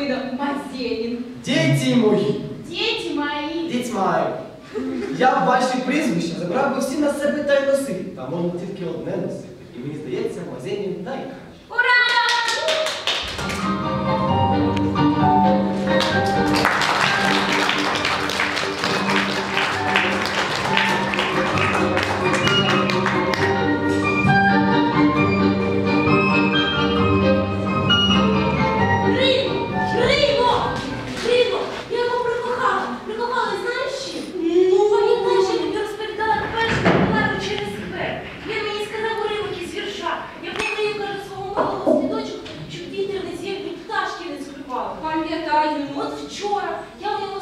видом Мазенін. дети мои, дети мои. Діти мої. Я б ваші прізвища забрав би всі на себе та й носив. Та можна тільки одне носити. І мені здається, Мазенін дай. Дзвіночок, чуть вітер не з'їв і пташки не зклювали. Пам'ятаю, от вчора я у нього